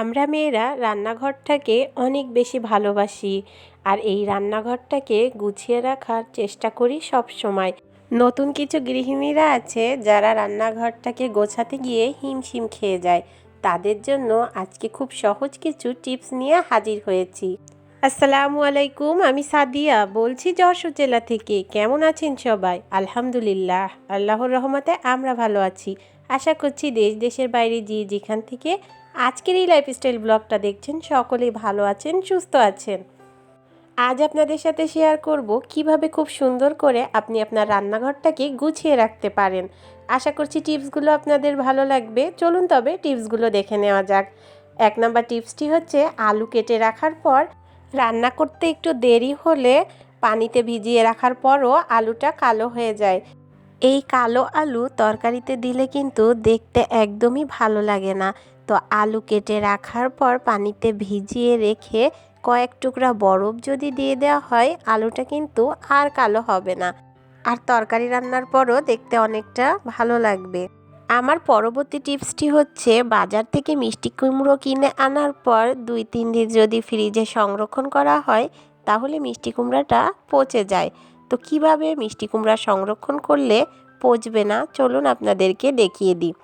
আমরা মেয়েরা রান্নাঘরটাকে অনেক বেশি ভালোবাসি আর এই রান্নাঘরটাকে গুছিয়ে রাখার চেষ্টা করি সব সময়। নতুন কিছু গৃহিণীরা আছে যারা রান্নাঘরটাকে গোছাতে গিয়ে হিমশিম খেয়ে যায়। তাদের জন্য আজকে খুব সহজ কিছু টিপস নিয়ে হাজির হয়েছি। আসসালামু আলাইকুম, আমি সাদিয়া। বলছি যশোর জেলা থেকে। কেমন আছেন সবাই? আলহামদুলিল্লাহ। আল্লাহর রহমতে আমরা ভালো আছি। আশা করছি দেশ, দেশের বাইরে যে যেখান থেকে আজকের এই লাইফস্টাইল ব্লগটা দেখছেন সকলেই ভালো আছেন, সুস্থ আছেন। আজ আপনাদের সাথে শেয়ার করব কীভাবে খুব সুন্দর করে আপনি আপনার রান্নাঘরটাকে গুছিয়ে রাখতে পারেন। আশা করছি টিপসগুলো আপনাদের ভালো লাগবে। চলুন তবে টিপসগুলো দেখে নেওয়া যাক। এক নম্বর টিপসটি হচ্ছে, আলু কেটে রাখার পর রান্না করতে একটু দেরি হলে পানিতে ভিজিয়ে রাখার পরও আলুটা কালো হয়ে যায়। এই কালো আলু তরকারিতে দিলে কিন্তু দেখতে একদমই ভালো লাগে না। তো আলু কেটে রাখার পর পানিতে ভিজিয়ে রেখে কয়েক টুকরা বরফ যদি দিয়ে দেওয়া হয়, আলুটা কিন্তু আর কালো হবে না। আর তরকারি রান্নার পরও দেখতে অনেকটা ভালো লাগবে। আমার পরবর্তী টিপসটি হচ্ছে, বাজার থেকে মিষ্টি কুমড়ো কিনে আনার পর দুই, তিন দিন যদি ফ্রিজে সংরক্ষণ করা হয়, তাহলে মিষ্টি কুমড়াটা পচে যায়। তো কীভাবে মিষ্টি কুমড়া সংরক্ষণ করলে পচবে না? চলুন আপনাদেরকে দেখিয়ে দিই।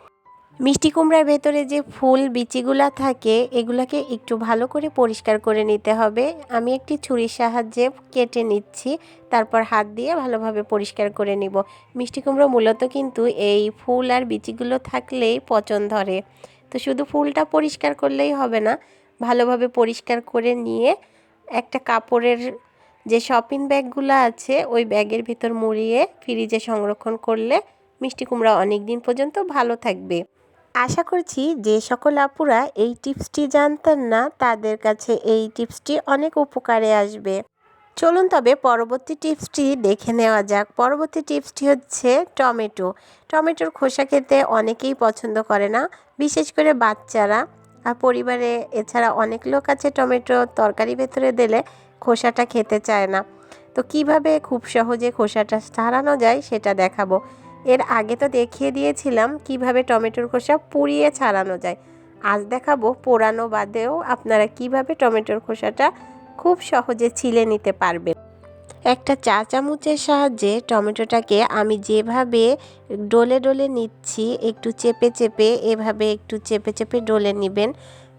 মিষ্টি কুমড়ার ভেতরে যে ফুল, বিচিগুলা থাকে, এগুলাকে একটু ভালো করে পরিষ্কার করে নিতে হবে। আমি একটি ছুরির সাহায্যে কেটে নিচ্ছি, তারপর হাত দিয়ে ভালোভাবে পরিষ্কার করে নিব। মিষ্টি কুমড়ো মূলত কিন্তু এই ফুল আর বিচিগুলো থাকলেই পচন ধরে। তো শুধু ফুলটা পরিষ্কার করলেই হবে না, ভালোভাবে পরিষ্কার করে নিয়ে একটা কাপড়ের যে শপিং ব্যাগগুলো আছে, ওই ব্যাগের ভিতর মুড়িয়ে ফ্রিজে সংরক্ষণ করলে মিষ্টি কুমড়া অনেক দিন পর্যন্ত ভালো থাকবে। আশা করছি যে সকল আপুরা এই টিপসটি জানতেন না, তাদের কাছে এই টিপসটি অনেক উপকারে আসবে। চলুন তবে পরবর্তী টিপসটি দেখে নেওয়া যাক। পরবর্তী টিপসটি হচ্ছে টমেটো। টমেটোর খোসা খেতে অনেকেই পছন্দ করে না, বিশেষ করে বাচ্চারা। আর পরিবারে এছাড়া অনেক লোক আছে টমেটো তরকারি ভেতরে দিলে খোসাটা খেতে চায় না। তো কীভাবে খুব সহজে খোসাটা সারানো যায় সেটা দেখাবো। এর আগে তো দেখিয়ে দিয়েছিলাম কীভাবে টমেটোর খোসা পুড়িয়ে ছাড়ানো যায়। আজ দেখাবো পোড়ানো বাদেও আপনারা কীভাবে টমেটোর খোসাটা খুব সহজে ছিলে নিতে পারবেন। একটা চা চামচের সাহায্যে টমেটোটাকে আমি যেভাবে ডলে ডলে নিচ্ছি, একটু চেপে চেপে এভাবে একটু চেপে চেপে ডলে নেবেন,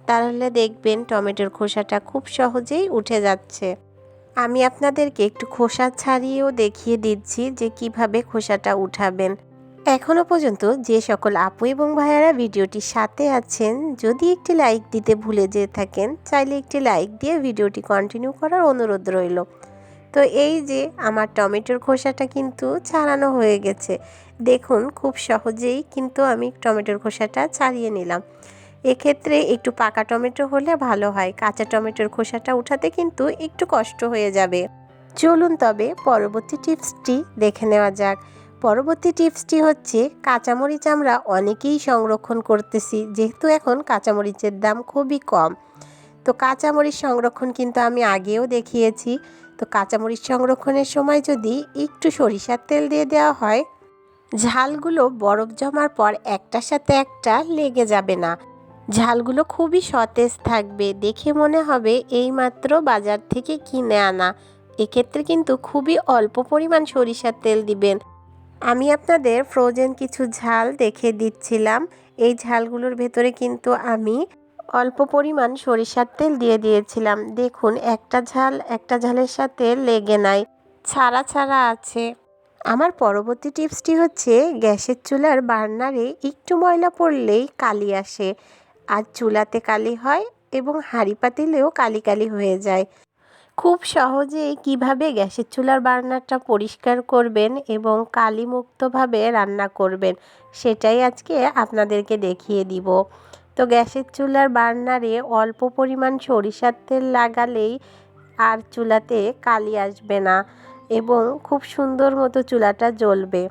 তাহলে দেখবেন টমেটোর খোসাটা খুব সহজেই উঠে যাচ্ছে। আমি আপনাদেরকে একটু খোসা ছাড়িয়েও দেখিয়ে দিচ্ছি যে কীভাবে খোসাটা উঠাবেন। এখনও পর্যন্ত যে সকল আপু এবং ভাইয়ারা ভিডিওটির সাথে আছেন, যদি একটি লাইক দিতে ভুলে যেয়ে থাকেন, চাইলে একটি লাইক দিয়ে ভিডিওটি কন্টিনিউ করার অনুরোধ রইল। তো এই যে আমার টমেটোর খোসাটা কিন্তু ছাড়ানো হয়ে গেছে। দেখুন, খুব সহজেই কিন্তু আমি টমেটোর খোসাটা ছাড়িয়ে নিলাম। এক্ষেত্রে একটু পাকা টমেটো হলে ভালো হয়। কাঁচা টমেটোর খোসাটা উঠাতে কিন্তু একটু কষ্ট হয়ে যাবে। চলুন তবে পরবর্তী টিপসটি দেখে নেওয়া যাক। পরবর্তী টিপসটি হচ্ছে, কাঁচামরিচ আমরা অনেকেই সংরক্ষণ করতেছি, যেহেতু এখন কাঁচামরিচের দাম খুবই কম। তো কাঁচামরিচ সংরক্ষণ কিন্তু আমি আগেও দেখিয়েছি। তো কাঁচামরিচ সংরক্ষণের সময় যদি একটু সরিষার তেল দিয়ে দেওয়া হয়, ঝালগুলো বরফ জমার পর একটার সাথে একটা লেগে যাবে না। ঝালগুলো খুবই সতেজ থাকবে। দেখে মনে হবে এইমাত্র বাজার থেকে কিনে আনা। এক্ষেত্রে কিন্তু খুবই অল্প পরিমাণ সরিষার তেল দিবেন। আমি আপনাদের ফ্রোজেন কিছু ঝাল দেখে দিচ্ছিলাম। এই ঝালগুলোর ভেতরে কিন্তু আমি অল্প পরিমাণ সরিষার তেল দিয়ে দিয়েছিলাম। দেখুন, একটা ঝাল, একটা ঝালের সাথে লেগে নাই, ছাড়া ছাড়া আছে। আমার পরবর্তী টিপসটি হচ্ছে, গ্যাসের চুলার বার্নারে একটু ময়লা পড়লেই কালি আসে। আর চুলাতে কালি হয় এবং হাঁড়ি পাতিলেও কালি কালি হয়ে যায়। খুব সহজেই কীভাবে গ্যাসের চুলার বার্নারটা পরিষ্কার করবেন এবং কালিমুক্তভাবে রান্না করবেন, সেটাই আজকে আপনাদেরকে দেখিয়ে দিব। তো গ্যাসের চুলার বার্নারে অল্প পরিমাণ সরিষার তেল লাগালেই আর চুলাতে কালি আসবে না এবং খুব সুন্দর মতো চুলাটা জ্বলবে।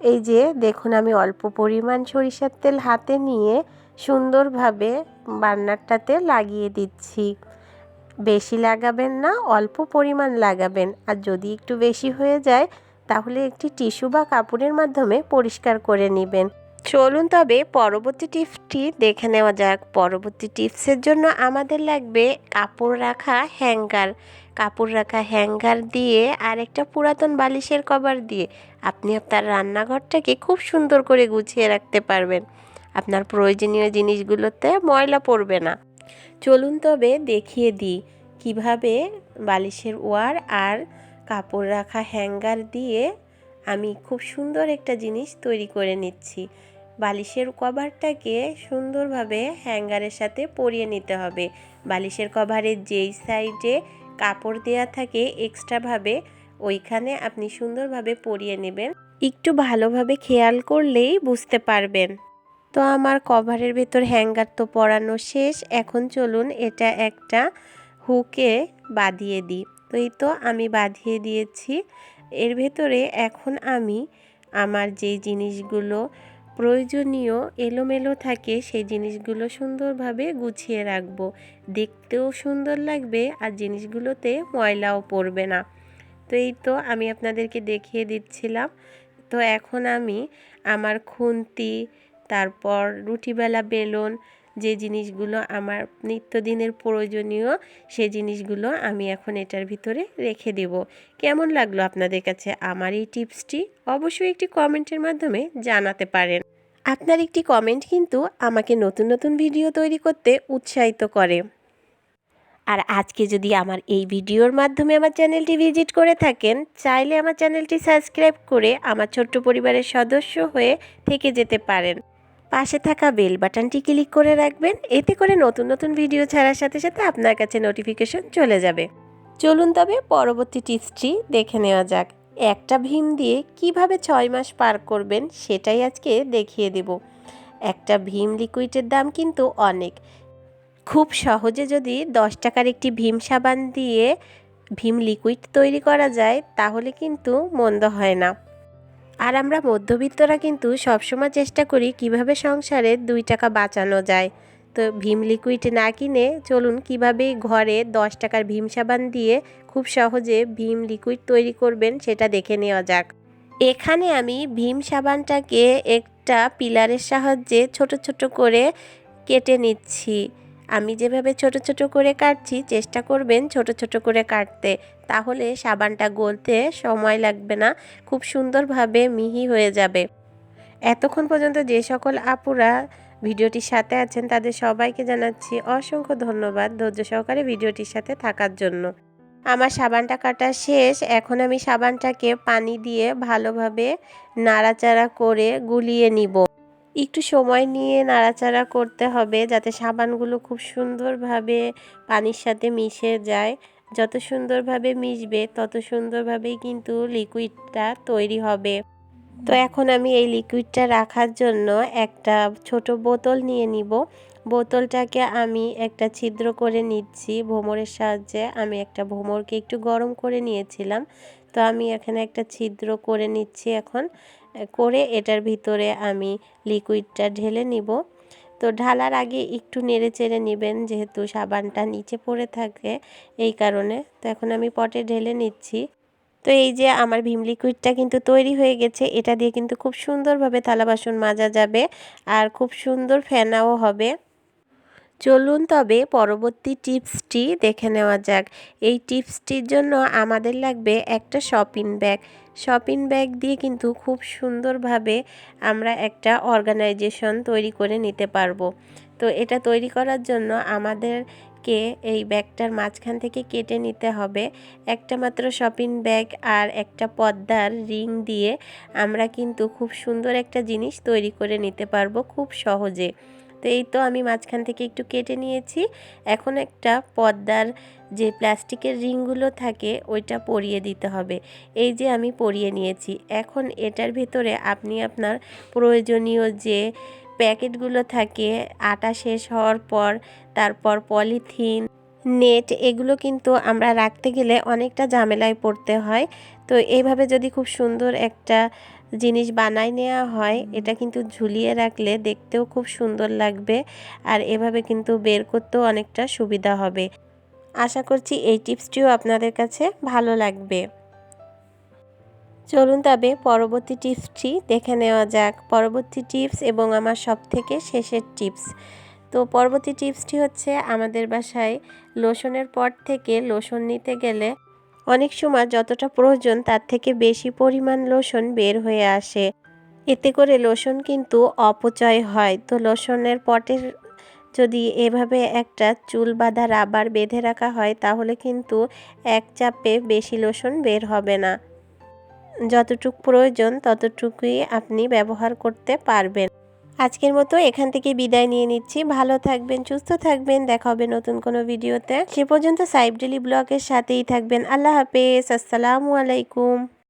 এই যে দেখুন আমি অল্প পরিমাণ সরিষার তেল হাতে নিয়ে সুন্দরভাবে বার্নারটাতে লাগিয়ে দিচ্ছি। বেশি লাগাবেন না, অল্প পরিমাণ লাগাবেন। আর যদি একটু বেশি হয়ে যায়, তাহলে একটি টিস্যু বা কাপড়ের মাধ্যমে পরিষ্কার করে নেবেন। চলুন তবে পরবর্তী টিপসটি দেখে নেওয়া যাক। পরবর্তী টিপসের জন্য আমাদের লাগবে কাপড় রাখা হ্যাঙ্গার। কাপড় রাখা হ্যাঙ্গার দিয়ে আর একটা পুরাতন বালিশের কভার দিয়ে আপনি আপনার রান্নাঘরটাকে খুব সুন্দর করে গুছিয়ে রাখতে পারবেন। আপনার প্রয়োজনীয় জিনিসগুলোতে ময়লা পড়বে না। চলুন তবে দেখিয়ে দিই কীভাবে বালিশের ওয়ার আর কাপড় রাখা হ্যাঙ্গার দিয়ে আমি খুব সুন্দর একটা জিনিস তৈরি করে নিচ্ছি। বালিশের কভারটাকে সুন্দরভাবে হ্যাঙ্গারের সাথে পরিয়ে নিতে হবে। বালিশের কভারের যেই সাইডে কাপড় দেওয়া থাকে এক্সট্রাভাবে ওইখানে আপনি সুন্দরভাবে পরিয়ে নেবেন। একটু ভালোভাবে খেয়াল করলেই বুঝতে পারবেন। তো আমার কভারের ভেতর হ্যাঙ্গার তো পরানো শেষ। এখন চলুন এটা একটা হুকে বাঁধিয়ে দিই। তো এই তো আমি বাঁধিয়ে দিয়েছি। এর ভেতরে এখন আমি আমার যেই জিনিসগুলো প্রয়োজনীয় এলোমেলো থাকে সেই জিনিসগুলো সুন্দরভাবে গুছিয়ে রাখব। দেখতেও সুন্দর লাগবে আর জিনিসগুলোতে ময়লাও পড়বে না। তো এই তো আমি আপনাদেরকে দেখিয়ে দিচ্ছিলাম। তো এখন আমি আমার খুন্তি তারপর রুটিবেলা বেলুন, যে জিনিসগুলো আমার নিত্যদিনের প্রয়োজনীয়, সে জিনিসগুলো আমি এখন এটার ভিতরে রেখে দেব। কেমন লাগল আপনাদের কাছে আমার এই টিপসটি? অবশ্যই একটি কমেন্টের মাধ্যমে জানাতে পারেন। আপনার একটি কমেন্ট কিন্তু আমাকে নতুন নতুন ভিডিও তৈরি করতে উৎসাহিত করে। আর আজকে যদি আমার এই ভিডিওর মাধ্যমে আমার চ্যানেলটি ভিজিট করে থাকেন, চাইলে আমার চ্যানেলটি সাবস্ক্রাইব করে আমার ছোট্ট পরিবারের সদস্য হয়ে থেকে যেতে পারেন। পাশে থাকা বেল বাটনটি ক্লিক করে রাখবেন। এতে করে নতুন নতুন ভিডিও ছাড়ার সাথে সাথে আপনার কাছে নোটিফিকেশন চলে যাবে। চলুন তবে পরবর্তী টিপসটি দেখে নেওয়া যাক। একটা ভীম দিয়ে কীভাবে ছয় মাস পার করবেন সেটাই আজকে দেখিয়ে দেব। একটা ভীম লিকুইডের দাম কিন্তু অনেক। খুব সহজে যদি দশ টাকার একটি ভীম সাবান দিয়ে ভীম লিকুইড তৈরি করা যায়, তাহলে কিন্তু মন্দ হয় না। আর আমরা মধ্যবিত্তরা কিন্তু সবসময় চেষ্টা করি কীভাবে সংসারে দুই টাকা বাঁচানো যায়। তো ভীম লিকুইড না কিনে চলুন কীভাবে ঘরে দশ টাকার ভীম সাবান দিয়ে খুব সহজে ভীম লিকুইড তৈরি করবেন সেটা দেখে নেওয়া যাক। এখানে আমি ভীম সাবানটাকে একটা পিলারের সাহায্যে ছোট ছোট করে কেটে নিচ্ছি। আমি যেভাবে ছোট ছোট করে কাটছি, চেষ্টা করবেন ছোট ছোট করে কাটতে। তাহলে সাবানটা গলতে সময় লাগবে না, খুব সুন্দরভাবে মিহি হয়ে যাবে। এতক্ষণ পর্যন্ত যে সকল আপুরা ভিডিওটির সাথে আছেন, তাদের সবাইকে জানাচ্ছি অসংখ্য ধন্যবাদ ধৈর্য সহকারে ভিডিওটির সাথে থাকার জন্য। আমার সাবানটা কাটা শেষ, এখন আমি সাবানটাকে পানি দিয়ে ভালোভাবে নাড়াচাড়া করে গুলিয়ে নিব। একটু সময় নিয়ে নাড়াচাড়া করতে হবে যাতে সাবানগুলো খুব সুন্দরভাবে পানির সাথে মিশে যায়। যত সুন্দরভাবে মিশবে, তত সুন্দরভাবেই কিন্তু লিকুইডটা তৈরি হবে। তো এখন আমি এই লিকুইডটা রাখার জন্য একটা ছোট বোতল নিয়ে নিব। বোতলটাকে আমি একটা ছিদ্র করে নিচ্ছি। ভোমরের সাহায্যে আমি একটা ভোমরকে একটু গরম করে নিয়েছিলাম। তো আমি এখানে একটা ছিদ্র করে নিচ্ছি এখন। করে এটার ভিতরে আমি লিকুইডটা ঢেলে নিব। তো ঢালার আগে একটু নেড়ে চেড়ে নেবেন, যেহেতু সাবানটা নিচে পড়ে থাকে এই কারণে। তো এখন আমি পটে ঢেলে নিচ্ছি। তো এই যে আমার ভীম লিকুইডটা কিন্তু তৈরি হয়ে গেছে, এটা দিয়ে কিন্তু খুব সুন্দরভাবে থালা বাসন মাজা যাবে আর খুব সুন্দর ফেনাও হবে। চলুন তবে পরবর্তী টিপসটি দেখে নেওয়া যাক। এই টিপসটির জন্য আমাদের লাগবে একটা শপিং ব্যাগ। শপিং ব্যাগ দিয়ে কিন্তু খুব সুন্দরভাবে আমরা একটা অর্গানাইজেশন তৈরি করে নিতে পারব। তো এটা তৈরি করার জন্য আমাদেরকে এই ব্যাগটার মাঝখান থেকে কেটে নিতে হবে। একটা মাত্র শপিং ব্যাগ আর একটা পদ্মার রিং দিয়ে আমরা কিন্তু খুব সুন্দর একটা জিনিস তৈরি করে নিতে পারব খুব সহজে। তো এই তো আমি মাঝখান থেকে একটু কেটে নিয়েছি। এখন একটা পর্দার যে প্লাস্টিকের রিংগুলো থাকে, ওইটা পরিয়ে দিতে হবে। এই যে আমি পরিয়ে নিয়েছি। এখন এটার ভেতরে আপনি আপনার প্রয়োজনীয় যে প্যাকেটগুলো থাকে, আটা শেষ হওয়ার পর, তারপর পলিথিন নেট, এগুলো কিন্তু আমরা রাখতে গেলে অনেকটা ঝামেলায় পড়তে হয়। তো এইভাবে যদি খুব সুন্দর একটা জিনিস বানাই নেওয়া হয়, এটা কিন্তু ঝুলিয়ে রাখলে দেখতেও খুব সুন্দর লাগবে আর এভাবে কিন্তু বের করতেও অনেকটা সুবিধা হবে। আশা করছি এই টিপসটিও আপনাদের কাছে ভালো লাগবে। চলুন তবে পরবর্তী টিপসটি দেখে নেওয়া যাক। পরবর্তী টিপস এবং আমার সব থেকে শেষের টিপস। তো পরবর্তী টিপসটি হচ্ছে আমাদের বাসায় লোশনের পট থেকে লোশন নিতে গেলে অনেক সময় যতটা প্রয়োজন তার থেকে বেশি পরিমাণ লোশন বের হয়ে আসে। এতে করে লোশন কিন্তু অপচয় হয়। তো লোশনের পটের যদি এভাবে একটা চুল বাঁধা রাবার বেঁধে রাখা হয় তাহলে কিন্তু এক চাপে বেশি লোশন বের হবে না। যতটুক প্রয়োজন ততটুকুই আপনি ব্যবহার করতে পারবেন। আজকের মতো এখান থেকে বিদায় নিয়ে নিচ্ছি। ভালো থাকবেন, সুস্থ থাকবেন। দেখা হবে নতুন কোনো ভিডিওতে। সে পর্যন্ত সাইব ডেলি ব্লগের সাথেই থাকবেন। আল্লাহ হাফেজ। আসসালামু আলাইকুম।